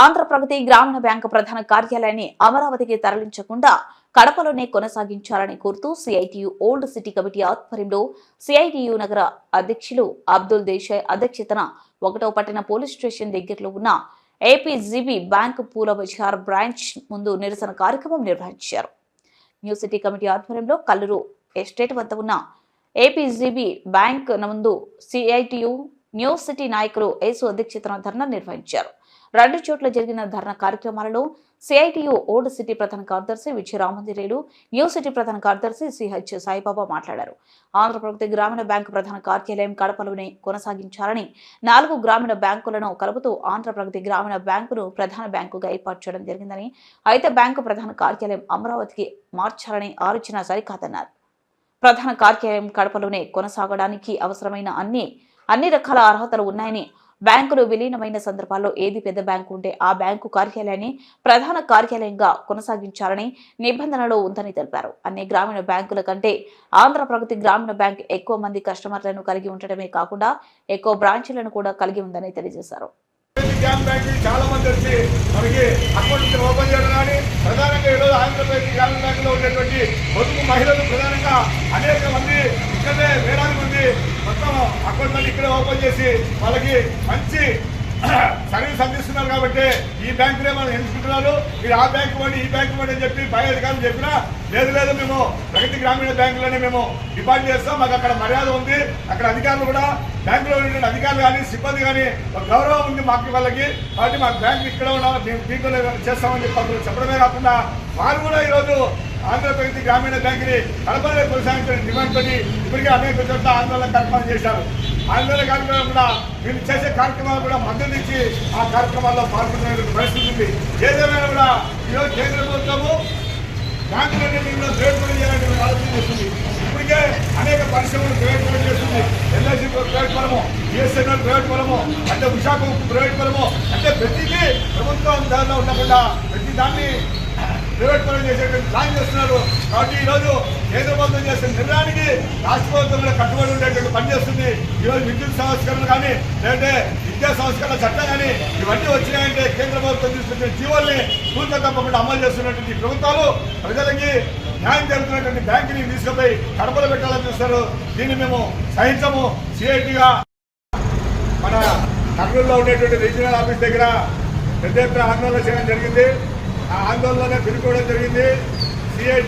ఆంధ్రప్రగతి గ్రామీణ బ్యాంకు ప్రధాన కార్యాలయాన్ని అమరావతికి తరలించకుండా కడపలోనే కొనసాగించాలని కోరుతూ సిఐటియు ఓల్డ్ సిటీ కమిటీ ఆధ్వర్యంలో సిఐటియు నగర అధ్యక్షులు అబ్దుల్ దేశాయ్ అధ్యక్షతన ఒకటో పట్టిన పోలీస్ స్టేషన్ దగ్గరలో ఉన్న ఏపీజీబీ బ్యాంకు పూల బజార్ బ్రాంచ్ ముందు నిరసన కార్యక్రమం నిర్వహించారు. న్యూ సిటీ కమిటీ ఆధ్వర్యంలో కల్లూరు ఎస్టేట్ వద్ద ఉన్న ఏపీజీబీ బ్యాంక్ ముందు సిఐటియు న్యూ సిటీ నాయకులు యేసు అధ్యక్షతన ధర్నా నిర్వహించారు. రెండు చోట్ల జరిగిన ధర్నా కార్యక్రమాలలో సిఐటియు ఓల్డ్ సిటీ ప్రధాన కార్యదర్శి విజయ రామందిరేలు న్యూ సిటీ ప్రధాన కార్యదర్శి సిహెచ్ సాయిబాబా మాట్లాడారు. ఆంధ్రప్రగతి గ్రామీణ బ్యాంకు ప్రధాన కార్యాలయం కడపలోనే కొనసాగించాలని నాలుగు గ్రామీణ బ్యాంకులను కలుపుతూ ఆంధ్రప్రగతి గ్రామీణ బ్యాంకును ప్రధాన బ్యాంకుగా ఏర్పాటు చేయడం జరిగిందని అయితే బ్యాంకు ప్రధాన కార్యాలయం అమరావతికి మార్చాలని ఆలోచన సరికాదన్నారు. ప్రధాన కార్యాలయం కడపలోనే కొనసాగడానికి అవసరమైన అన్ని అన్ని రకాల అర్హతలు ఉన్నాయని బ్యాంకులు విలీనమైన సందర్భాల్లో ఏది పెద్ద బ్యాంకు ఉంటే ఆ బ్యాంకు కార్యాలయాన్ని ప్రధాన కార్యాలయంగా కొనసాగించాలని నిబంధనలో ఉందని తెలిపారు. అన్ని గ్రామీణ బ్యాంకుల కంటే ఆంధ్ర ప్రగతి గ్రామీణ బ్యాంక్ ఎక్కువ మంది కస్టమర్లను కలిగి ఉండటమే కాకుండా ఎక్కువ బ్రాంచీలను కూడా కలిగి ఉందని తెలియజేశారు. గ్రామ బ్యాంక్ చాలా మంది వచ్చి మనకి అకౌంట్ ఓపెన్ చేయడం కానీ ప్రధానంగా ఈరోజు ఆంధ్రప్రదేశ్ గ్రామీణ బ్యాంకులో ఉండేటువంటి పొదుపు మహిళలు ప్రధానంగా అనేక మంది ఇక్కడే వేలాది అకౌంట్ మళ్ళీ ఇక్కడే ఓపెన్ చేసి వాళ్ళకి మంచి సర్వీస్ అందిస్తున్నారు కాబట్టి ఈ బ్యాంకులే మనం ఎంచుకుంటున్నారు. మీరు ఆ బ్యాంకు వాడి ఈ బ్యాంకు వాడి అని చెప్పి పై అధికారులు చెప్పినా లేదు లేదు మేము ప్రగతి గ్రామీణ బ్యాంకులోనే మేము డిపాజిట్ చేస్తాం. మాకు అక్కడ మర్యాద ఉంది. అక్కడ అధికారులు కూడా బ్యాంకులో ఉన్నటువంటి అధికారులు కానీ సిబ్బంది కానీ ఒక గౌరవం ఉంది మాకు వాళ్ళకి. కాబట్టి మా బ్యాంకు ఇక్కడ ఉన్నా మేము దీంట్లో చేస్తామని చెప్పి అప్పుడు చెప్పడమే కాకుండా వారు కూడా ఈరోజు ఆంధ్రప్రదేశ్ గ్రామీణ బ్యాంకుని కడపలో కొనసాగించిన డిమాండ్ పని ఇప్పటికే అనేక చోట్ల ఆందోళన కల్పన చేశారు. ఆందోళన కార్యక్రమం కూడా వీళ్ళు చేసే కార్యక్రమాలు కూడా మద్దతు ఇచ్చి ఆ కార్యక్రమాల్లో పాల్గొనే పరిస్థితి ఉంది. ఏదేమైనా కూడా ఈరోజు కేంద్ర ప్రభుత్వము బ్యాంకులన్నింటిలో ప్రైవేట్ చేయాలని ఆలోచన చేస్తుంది. ఇప్పటికే అనేక పరిశ్రమలు ప్రైవేట్ పరం చేస్తుంది. ఎల్ఐసి ప్రైవేట్ పరము బిఎస్ఎన్ఎల్ ప్రైవేట్ పరము అంటే విశాఖ ప్రైవేట్ పరము అంటే ప్రతిదీ ప్రభుత్వం దానిలో ఉండకుండా ప్రతి దాన్ని ప్రైవేట్ పనులు చేసేటువంటి ప్లాన్ చేస్తున్నారు. కాబట్టి ఈరోజు కేంద్ర ప్రభుత్వం చేసిన నిర్ణయానికి రాష్ట్ర ప్రభుత్వం కట్టుబడి పనిచేస్తుంది. ఈరోజు విద్యుత్ సంస్కరణ కానీ లేదంటే విద్యా సంస్కరణ చట్టం కానీ ఇవన్నీ వచ్చినాయంటే కేంద్ర ప్రభుత్వం తీసుకొచ్చిన జీవోల్ని పూర్తిగా తప్పకుండా అమలు చేస్తున్నటువంటి ఈ ప్రభుత్వాలు ప్రజలకి న్యాయం జరుగుతున్నటువంటి బ్యాంకుని తీసుకుపోయి కడపలు పెట్టాలని చూస్తారు. దీన్ని మేము సహించము. సిఐటిగా మన కర్నూలులో ఉండేటువంటి రీజనల్ ఆఫీస్ దగ్గర పెద్ద ఎత్తున ఆందోళన చేయడం జరిగింది. ఆ ఆందోళన పిలుపుకోవడం జరిగింది. సిఐ